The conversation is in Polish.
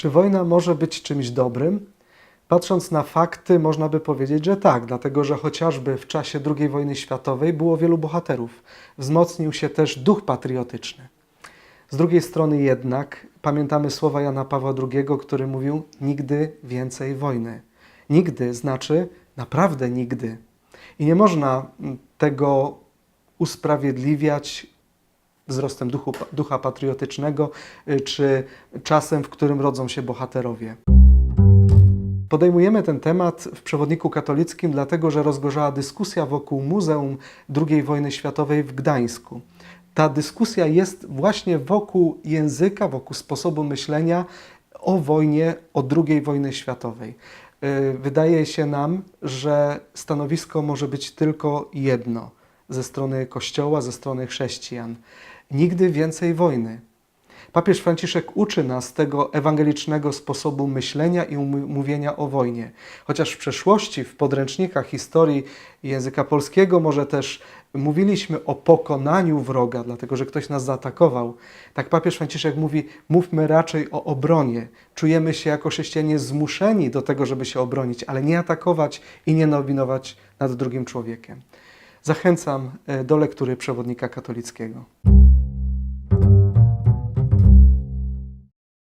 Czy wojna może być czymś dobrym? Patrząc na fakty, można by powiedzieć, że tak, dlatego że chociażby w czasie II wojny światowej było wielu bohaterów. Wzmocnił się też duch patriotyczny. Z drugiej strony jednak pamiętamy słowa Jana Pawła II, który mówił: Nigdy więcej wojny. Nigdy znaczy naprawdę nigdy. I nie można tego usprawiedliwiać wzrostem duchu, ducha patriotycznego y, czy czasem, w którym rodzą się bohaterowie. Podejmujemy ten temat w przewodniku katolickim, dlatego że rozgorzała dyskusja wokół Muzeum II wojny światowej w Gdańsku. Ta dyskusja jest właśnie wokół języka, wokół sposobu myślenia o wojnie, o II wojny światowej. Yy, Wydaje się nam, że stanowisko może być tylko jedno ze strony Kościoła, ze strony chrześcijan. Nigdy więcej wojny. Papież Franciszek uczy nas tego ewangelicznego sposobu myślenia i um- mówienia o wojnie. Chociaż w przeszłości, w podręcznikach historii języka polskiego, może też mówiliśmy o pokonaniu wroga, dlatego że ktoś nas zaatakował. Tak papież Franciszek mówi: mówmy raczej o obronie. Czujemy się jako chrześcijanie zmuszeni do tego, żeby się obronić, ale nie atakować i nie nominować nad drugim człowiekiem. Zachęcam e, do lektury przewodnika katolickiego.